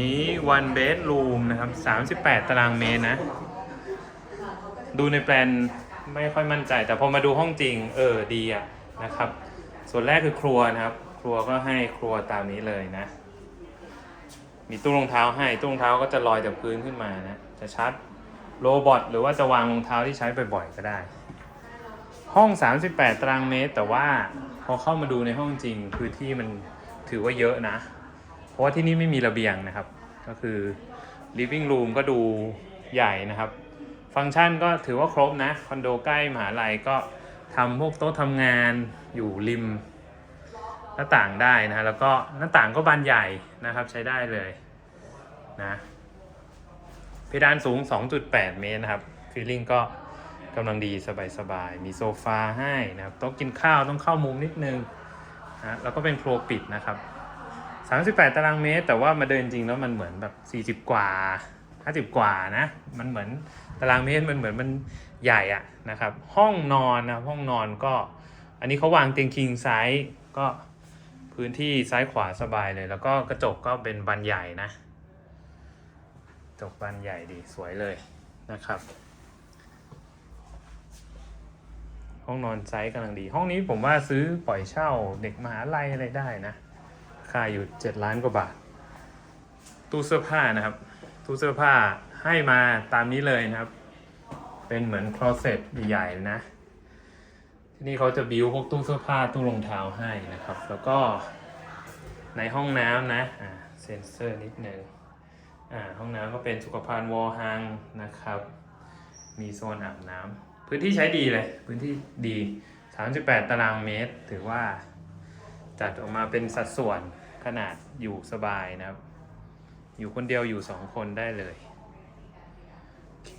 นี้ one bedroom นะครับ 38 ตารางเมตรนะ ดูในแปลนไม่ค่อยมั่นใจ แต่พอมาดูห้องจริง เออดีอะนะครับ ส่วนแรกคือครัวนะครับ ครัวก็ให้ครัวตามนี้เลยนะ มีตู้รองเท้าให้ตู้รองเท้าก็จะลอยจากพื้นขึ้นมานะ จะชัดโรบอทหรือว่าจะวางรองเท้าที่ใช้บ่อยๆก็ได้ ห้อง 38 ตารางเมตร แต่ว่าพอเข้ามาดูในห้องจริงพื้นที่มันถือว่าเยอะนะ ราะว่าที่นี่ไม่มีระเบียงนะครับ ก็คือ living room ก็ดูใหญ่นะครับ ฟังก์ชันก็ถือว่าครบนะคอนโดใกล้มหาลัยก็ทำพวกโต๊ะทำงานอยู่ริมหน้าต่างได้นะแล้วก็หน้าต่างก็บานใหญ่นะครับใช้ได้เลยนะเพดานสูง 2.8 เมตรนะครับฟีลลิ่งก็กำลังดีสบายๆ มีโซฟาให้นะครับโต๊ะกินข้าวต้องเข้ามุมนิดนึงนะแล้วก็เป็นครัวปิดนะครับ 38 ตารางเมตร แต่ว่ามาเดินจริงแล้วมันเหมือนแบบ40 กว่า 50 กว่านะ มันเหมือนตารางเมตรมันเหมือนมันใหญ่อะนะครับ ห้องนอนนะห้องนอนก็ อันนี้เขาวางเตียงคิงไซส์ก็พื้นที่ซ้ายขวาสบายเลย แล้วก็กระจกก็เป็นบานใหญ่นะกระจกบานใหญ่ดีสวยเลยนะครับ ห้องนอนไซส์กำลังดี ห้องนี้ผมว่าซื้อปล่อยเช่าเด็กมหาลัยอะไรได้นะ ราคาอยู่ 7 ล้านกว่าบาท ตู้เสื้อผ้านะครับ ตู้เสื้อผ้าให้มาตามนี้เลยนะครับ เป็นเหมือนคลอเซ็ตใหญ่ๆนะ ที่นี่เขาจะบิวพวกตู้เสื้อผ้าตู้รองเท้าให้นะครับ แล้วก็ในห้องน้ำนะอ่าเซ็นเซอร์นิดหนึงอ่าห้องน้ำก็เป็นสุขภัณฑ์วอลฮังนะครับ มีโซนอาบน้ำพื้นที่ใช้ดีเลย พื้นที่ดี 38 ตารางเมตร ถือว่า จัดออกมาเป็นสัดส่วนขนาดอยู่สบายนะครับ อยู่คนเดียวอยู่สองคนได้เลย โอเค